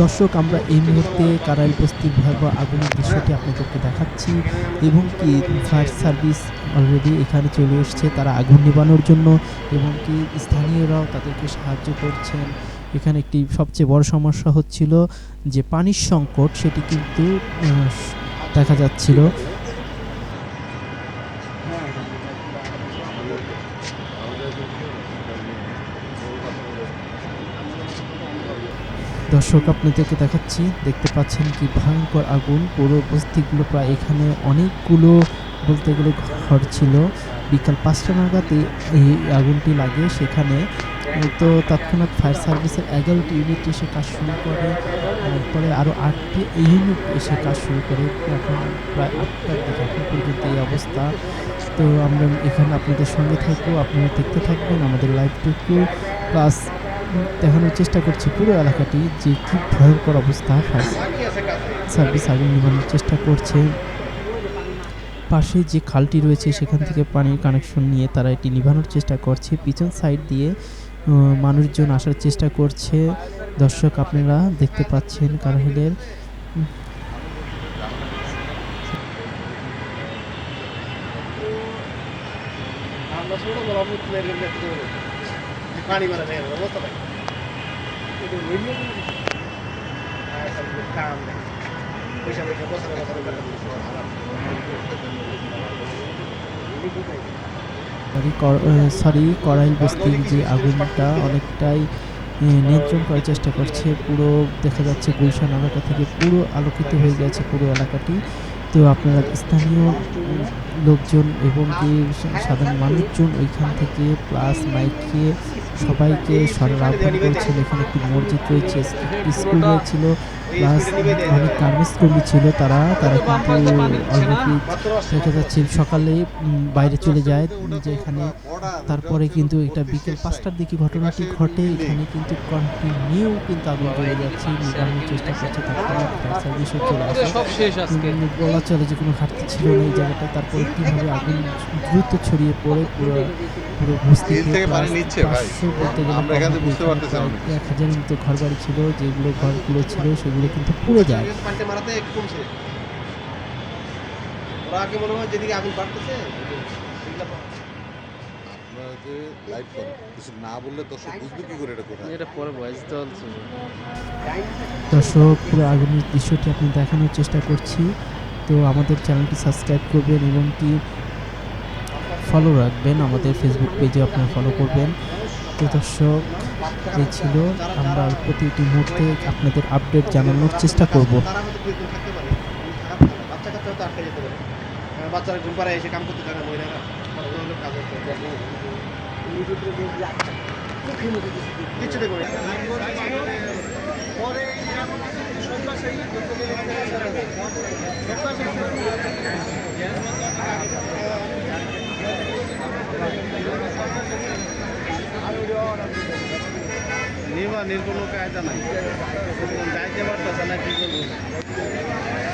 দর্শক, আমরা এই মুহূর্তে কারাইল বস্তির ভয়াবহ আগুনের দৃশ্যটি আপনাদেরকে দেখাচ্ছি এবং কি ফায়ার সার্ভিস অলরেডি এখানে চলে এসেছে, তারা আগুন নেবানোর জন্য এবং কি স্থানীয়রাও তাদেরকে সাহায্য করছেন। এখানে একটি সবচেয়ে বড় সমস্যা হচ্ছিল যে পানির সংকট, সেটি কিন্তু দেখা যাচ্ছিল। দর্শক, আপনাদেরকে দেখাচ্ছি, দেখতে পাচ্ছেন কি ভয়ঙ্কর আগুন। পুরো বস্তিগুলো প্রায় এখানে অনেকগুলো বলতে গেলে ঘর ছিল। বিকাল পাঁচটা নাগাদ এই আগুনটি লাগে সেখানে। তো তৎক্ষণাৎ ফায়ার সার্ভিসের এগারোটি ইউনিট এসে কাজ শুরু করে। তারপরে আরও আটটি ইউনিট এসে কাজ শুরু করে। এখন প্রায় আটটার দিকে এখন পর্যন্ত এই অবস্থা। তো আমরা এখানে আপনাদের সঙ্গে থাকব, আপনারা দেখতে থাকবেন আমাদের লাইভটুকু প্লাস দেখানোর চেষ্টা করছি পুরো এলাকাটি যে কি ভয়ঙ্কর অবস্থা। সার্ভিস আগুন নিভানোর চেষ্টা করছে। পাশে যে খালটি রয়েছে, সেখান থেকে পানির কানেকশন নিয়ে তারা এটি নিভানোর চেষ্টা করছে। পিছন সাইড দিয়ে মানুষজন আসার চেষ্টা করছে। দর্শক, আপনারা দেখতে পাচ্ছেন কারহিলের আমরা বছর বছর সরি, করাইল বস্তির যে আগুনটা অনেকটাই নিয়ন্ত্রণ করার চেষ্টা করছে। পুরো দেখা যাচ্ছে গুলশান এলাকা থেকে পুরো আলোকিত হয়ে গেছে পুরো এলাকাটি। তো আপনারা স্থানীয় লোকজন এবং কি সাধারণ মানুষজন ওইখান থেকে প্লাস মাইকে সবাইকে সরার আহ্বান করছেন এখানে একটি মসজিদ রয়েছে স্কুল রয়েছিল প্লাস অনেক গার্মেন্টস কর্মী ছিল তারা তারা কিন্তু অলরেডি দেখা যাচ্ছে সকালে বাইরে চলে যায় যেখানে তারপরে কিন্তু এটা বিকেল পাঁচটার দিকে ঘটনাটি ঘটে এখানে কিন্তু কন্টিনিউ কিন্তু আগুন জ্বলে যাচ্ছে নিবানোর চেষ্টা করছে তারপরে ফায়ার সার্ভিসও চলে আসে। বলা চলে যে কোনো ঘাটতি ছিল না এই জায়গাটায় তারপরে কীভাবে আগুন দ্রুত ছড়িয়ে পড়ে পুরো পুরো বস্তি থেকে পানি নিচ্ছে ভাই। বলতে গেলে আমরা এখানে বুঝতে এখানে পারতেছি এক হাজারের মতো ঘর বাড়ি ছিল যেগুলো ঘরগুলো ছিল সেগুলো কিন্তু পুরো যায়। পানিতে মারাতে একটু কমছে। ওরা আগে মনে হয় যেদিকে আগুন বাড়তেছে লাইভ কিছু না বললে দর্শক বুঝবে কি করে এটা কোথায়। এটা পরে ভয়েস চলছে দর্শক পুরো আগুনের দৃশ্যটি আপনি দেখানোর চেষ্টা করছি। তো আমাদের চ্যানেলটি সাবস্ক্রাইব করবেন এবং কি ফলো রাখবেন আমাদের ফেসবুক পেজে আপনারা ফলো করবেন। তো দর্শক এই ছিল আমরা প্রতিটি মুহূর্তে আপনাদের আপডেট জানানোর চেষ্টা করব। পারে পারে বাচ্চারা ঘুম পাড়ায় এসে কাম করতে থাকে মহিলারা কাজ করতে কিচ্ছু দেখো না। নির্বা নির্গুণ কায়দা নাই যাইতে পারতেছে না কি করব